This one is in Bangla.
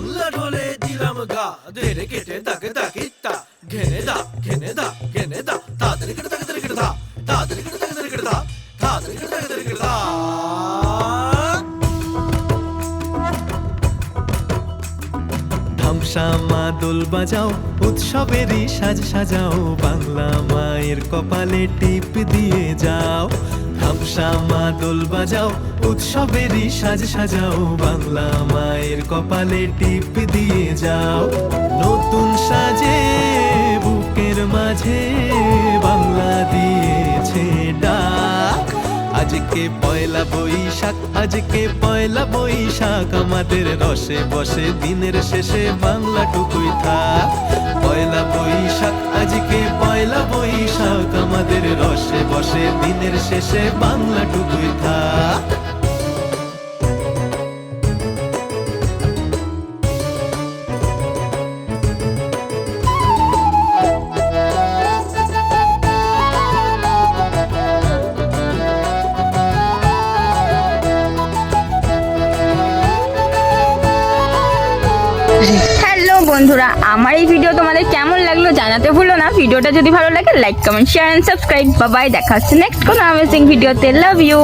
বাংলা ঢোলে দিলাম গা। ধেরে কেটে তাকে তাকে তা ঘেনে দা ঘেনে দা ঘেনে দা। তাড়াতাড়ি কেটে তাকে তাড়াতাড়ি দা। তাড়াতাড়ি কেটে তাকে দা। কেটে তাকে তাড়াতাড়ি দা। মা দোল বাজাও, উৎসবেরই সাজ সাজাও, বাংলা মায়ের কপালে টিপ দিয়ে যাও। ধামসা মা দোল বাজাও, উৎসবেরই সাজ সাজাও, বাংলা মা কপালে টিপ দিয়ে যাও। নতুন সাজে, বুকের মাঝে বাংলা দিয়েছে ডাক। আজকে পয়লা বৈশাখ, আজকে পয়লা বৈশাখ, আমাদের রসে বসে দিনের শেষে বাংলা টুকুই থাক। পয়লা বৈশাখ, আজকে পয়লা বৈশাখ, আমাদের রসে বসে দিনের শেষে বাংলা টুকুই থাক। হ্যালো বন্ধুরা, আমার এই ভিডিও তোমাদের কেমন লাগল জানাতে ভুলো না। ভিডিওটা যদি ভালো লাগে like comment share and subscribe bye bye দেখা হচ্ছে নেক্সট কোনো অ্যামেজিং ভিডিওতে লাভ ইউ